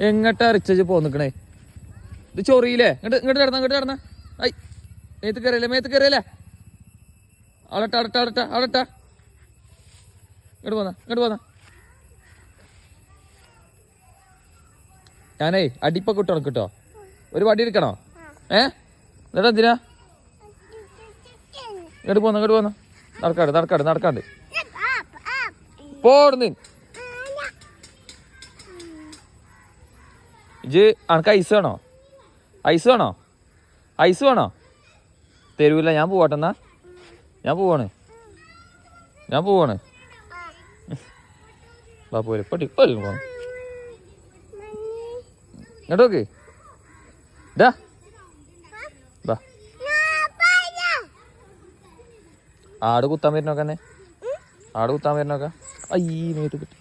എങ്ങട്ടാ റിച്ചു പോന്നിക്കണേ? ഇത് ചൊറിയില്ലേ? ഇങ്ങോട്ട് ഇങ്ങോട്ട് കിടന്ന ഇങ്ങോട്ട് കിടന്ന ഐ മേത്ത് കയറിയല്ലേ മേത്ത് കയറിയല്ലേ അവിടെട്ടാ അവിടെട്ടാ അവിടെട്ടാ അവിടെട്ടാ ഇങ്ങോട്ട് പോന്ന ഇങ്ങോട്ട് പോന്ന. ഞാനേ അടിപ്പൊക്കെ ഇട്ട് കിട്ടോ ഒരു വടി എടുക്കണോ? ഏ? എന്നിട്ട് എന്തിനാ? ഇങ്ങോട്ട് പോന്ന ഇങ്ങോട്ട് പോന്ന. നടക്കാണ്ട് നടക്കാണ്ട് നടക്കാണ്ട്. പോടുന്ന് ഇജ് അനക്ക് ഐസ് വേണോ? ഐസ് വേണോ? ഐസ് വേണോ? തരൂല ഞാൻ പോവട്ടെന്നാ ഞാൻ പോവാണ്. ഞാൻ പോവാണ്. പോലെ പട്ടി പോലും നോക്ക്. ആട് കുത്താൻ വരുന്നോക്കെ തന്നെ ആട് കുത്താൻ വരുന്നോക്കെ. അയ്യേ മേത്ത് കിട്ടി.